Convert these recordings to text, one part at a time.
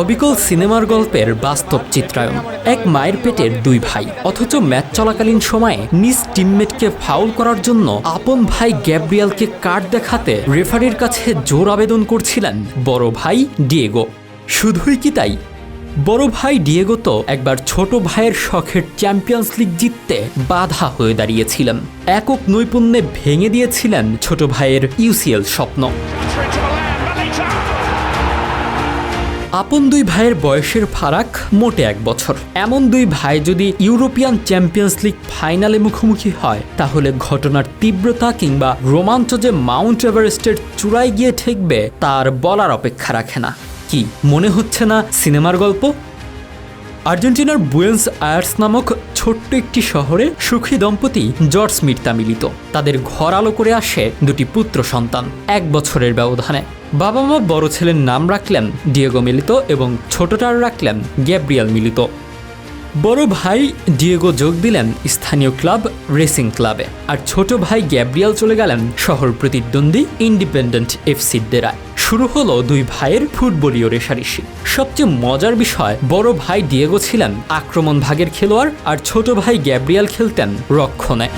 অবিকল সিনেমার গল্পের বাস্তব চিত্রায়ন এক মায়ের পেটের দুই ভাই, অথচ ম্যাচ চলাকালীন সময়ে নিজ টিমমেটকে ফাউল করার জন্য আপন ভাই গ্যাব্রিয়ালকে কার্ড দেখাতে রেফারির কাছে জোর আবেদন করছিলেন বড় ভাই ডিয়েগো। শুধুই কি তাই? বড় ভাই ডিয়েগো তো একবার ছোট ভাইয়ের শখের চ্যাম্পিয়ন্স লিগ জিততে বাধা হয়ে দাঁড়িয়েছিলেন। একক নৈপুণ্যে ভেঙে দিয়েছিলেন ছোট ভাইয়ের ইউসিএল স্বপ্ন। আপন দুই ভাইয়ের বয়সের ফারাক মোটে এক বছর। এমন দুই ভাই যদি ইউরোপিয়ান চ্যাম্পিয়ন্স লিগ ফাইনালে মুখোমুখি হয়, তাহলে ঘটনার তীব্রতা কিংবা রোমাঞ্চ যে মাউন্ট এভারেস্টের চূড়ায় গিয়ে ঠেকবে, তার বলার অপেক্ষা রাখে না। কি, মনে হচ্ছে না সিনেমার গল্প? আর্জেন্টিনার বুয়েন্স আয়ার্স নামক ছোট্ট একটি শহরে সুখী দম্পতি জর্জ মির্তা মিলিত। তাদের ঘর আলো করে আসে দুটি পুত্র সন্তান, এক বছরের ব্যবধানে। বাবা মা বড় ছেলের নাম রাখলেন ডিয়েগো মিলিত এবং ছোটটার রাখলেন গ্যাব্রিয়াল মিলিত। বড় ভাই ডিয়েগো যোগ দিলেন স্থানীয় ক্লাব রেসিং ক্লাবে, আর ছোট ভাই গ্যাব্রিয়াল চলে গেলেন শহর প্রতিদ্বন্দ্বী ইন্ডিপেন্ডেন্ট এফসির দেরায়। শুরু হলো দুই ভাইয়ের ফুটবলীয় রেশারেশি। সবচেয়ে মজার বিষয়, বড় ভাই ডিয়েগো ছিলেন আক্রমণ ভাগের খেলোয়াড় আর ছোট ভাই গ্যাব্রিয়াল খেলতেন রক্ষণে।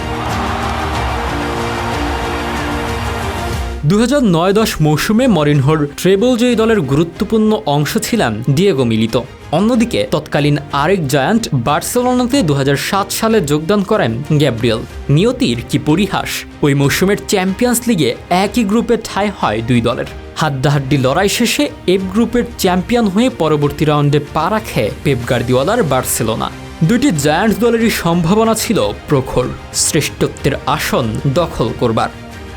দু নয় দশ মৌসুমে মরিনহোর ট্রেবল জয়ী দলের গুরুত্বপূর্ণ অংশ ছিলেন ডিয়েগো মিলিত। অন্যদিকে তৎকালীন আরেক জায়ান্ট বার্সেলোনাতে দু হাজার সাত সালে যোগদান করেন গ্যাব্রিয়েল। নিয়তির কি পরিহাস? ওই মৌসুমের চ্যাম্পিয়ন্স লিগে একই গ্রুপে ঠাঁই হয় দুই দলের। হাড্ডাহাড্ডি লড়াই শেষে এফ গ্রুপের চ্যাম্পিয়ন হয়ে পরবর্তী রাউন্ডে পা রাখে পেপ গার্দিওয়ালার বার্সেলোনা। দুটি জায়ান্ট দলেরই সম্ভাবনা ছিল প্রখর। শ্রেষ্ঠত্বের আসন দখল করবার।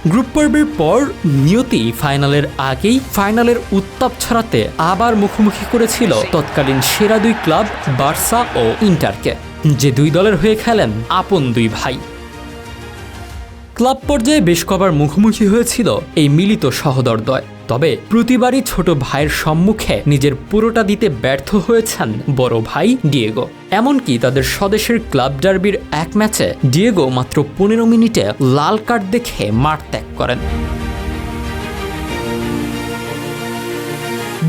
গ্রুপ পর্বের পর নিয়তি ফাইনালের আগেই ফাইনালের উত্তাপ ছড়াতে আবার মুখোমুখি করেছিল তৎকালীন সেরা দুই ক্লাব বার্সা ও ইন্টারকে। যে দুই দলের হয়ে খেলেন আপন দুই ভাই। ক্লাব পর্যায়ে বেশ কবার মুখোমুখি হয়েছিল এই মিলিত সহদরদয় তবে প্রতিবারই ছোট ভাইয়ের সম্মুখে নিজের পুরোটা দিতে ব্যর্থ হয়েছেন বড় ভাই ডিয়েগো। এমনকি তাদের স্বদেশের ক্লাব ডার্বির এক ম্যাচে ডিয়েগো মাত্র পনেরো মিনিটে লাল কার্ড দেখে মাঠ ত্যাগ করেন।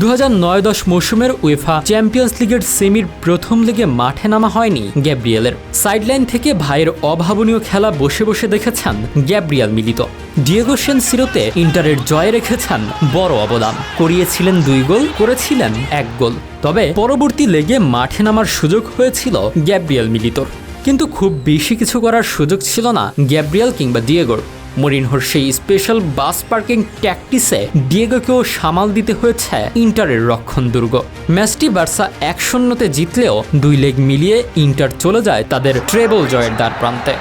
দু নয় দশ মৌসুমের উয়েফা চ্যাম্পিয়ন্স লিগের সেমির প্রথম লিগে মাঠে নামা হয়নি গ্যাব্রিয়েলের। সাইডলাইন থেকে ভাইয়ের অভাবনীয় খেলা বসে বসে দেখেছেন গ্যাব্রিয়াল মিলিত। ডিয়েগো সিরোতে ইন্টারের জয়ে রেখেছেন বড় অবদান। করিয়েছিলেন দুই গোল, করেছিলেন এক গোল। তবে পরবর্তী লেগে মাঠে নামার সুযোগ হয়েছিল গ্যাব্রিয়াল মিলিতর। কিন্তু খুব বেশি কিছু করার সুযোগ ছিল না গ্যাব্রিয়াল কিংবা ডিয়েগোর। মরিনহোর সেই স্পেশাল বাস পার্কিং ট্যাকটিসে ডিয়েগোকেও সামাল দিতে হয়েছে ইন্টারের রক্ষণ দুর্গ ম্যাচটি বার্সা এক শূন্যতে জিতলেও দুই লেগ মিলিয়ে ইন্টার চলে যায় তাদের ট্রেবল জয়ের দ্বার প্রান্তে।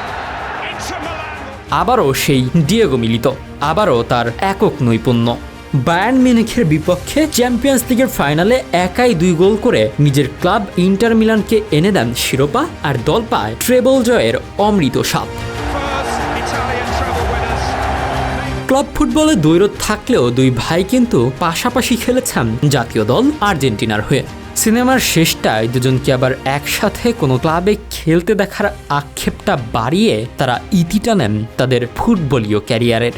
আবারও সেই ডিয়েগো মিলিত, আবারও তার একক নৈপুণ্য। বায়ার্ন মিউনিখের বিপক্ষে চ্যাম্পিয়ন্স লিগের ফাইনালে একাই দুই গোল করে নিজের ক্লাব ইন্টার মিলানকে এনে দেন শিরোপা আর দল পায় ট্রেবল জয়ের অমৃত স্বাদ ক্লাব ফুটবলে দৈরত থাকলেও দুই ভাই কিন্তু পাশাপাশি খেলেছেন জাতীয় দল আর্জেন্টিনার হয়ে। সিনেমার শেষটায় দুজনকে আবার একসাথে কোনো ক্লাবে খেলতে দেখার আক্ষেপটা বাড়িয়ে তারা ইতিটা নেন তাদের ফুটবলীয় ক্যারিয়ারের।